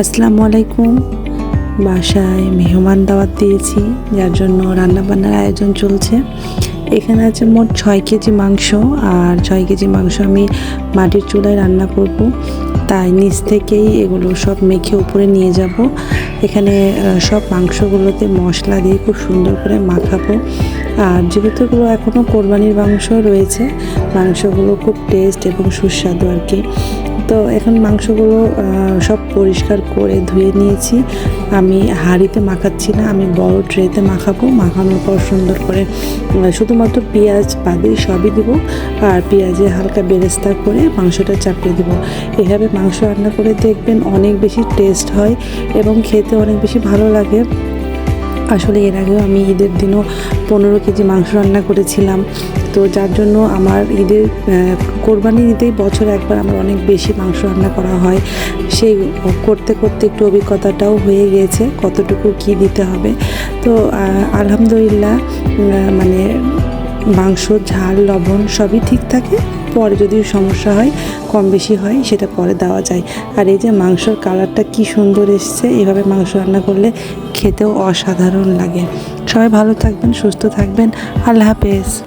আসসালামু আলাইকুম। বাসায় মেহমান দাওয়াত দিয়েছি, যার জন্য রান্নাবান্নার আয়োজন চলছে। এখানে আছে মোট ছয় কেজি মাংস, আর ছয় কেজি মাংস আমি মাটির চুলায় রান্না করব। তাই নিচ থেকেই এগুলো সব মেখে উপরে নিয়ে যাব। এখানে সব মাংসগুলোতে মশলা দিয়ে খুব সুন্দর করে মাখাবো। আর যেহেতু এগুলো এখনও কোরবানির মাংস রয়েছে, মাংসগুলো খুব টেস্ট এবং সুস্বাদু আর কি। তো এখন মাংসগুলো সব পরিষ্কার করে ধুয়ে নিয়েছি। আমি হাঁড়িতে মাখাচ্ছি না, আমি বড় ট্রেতে মাখাবো। মাখানোর পর সুন্দর করে শুধুমাত্র পেঁয়াজ, বাদে সবই দিব। আর পেঁয়াজে হালকা বেরেস্তা করে মাংসটা চাপিয়ে দিব। এভাবে মাংস রান্না করে দেখবেন অনেক বেশি টেস্ট হয় এবং খেতে অনেক বেশি ভালো লাগে। আসলে এর আগেও আমি ঈদের দিনও পনেরো কেজি মাংস রান্না করেছিলাম। তো যার জন্য আমার ঈদের কোরবানি ঈদেই বছর একবার আমার অনেক বেশি মাংস রান্না করা হয়। সেই করতে করতে একটু অভিজ্ঞতাটাও হয়ে গিয়েছে কতটুকু কি দিতে হবে। তো আলহামদুলিল্লাহ মানে মাংস, ঝাল, লবণ সবই ঠিক থাকে। পরে যদি সমস্যা হয়, কম বেশি হয়, সেটা পরে দেওয়া যায়। আর এই যে মাংসর কালারটা কি সুন্দর এসছে, এভাবে মাংস রান্না করলে খেতেও অসাধারণ লাগে। সবাই ভালো থাকবেন, সুস্থ থাকবেন। আল্লাহ হাফেজ।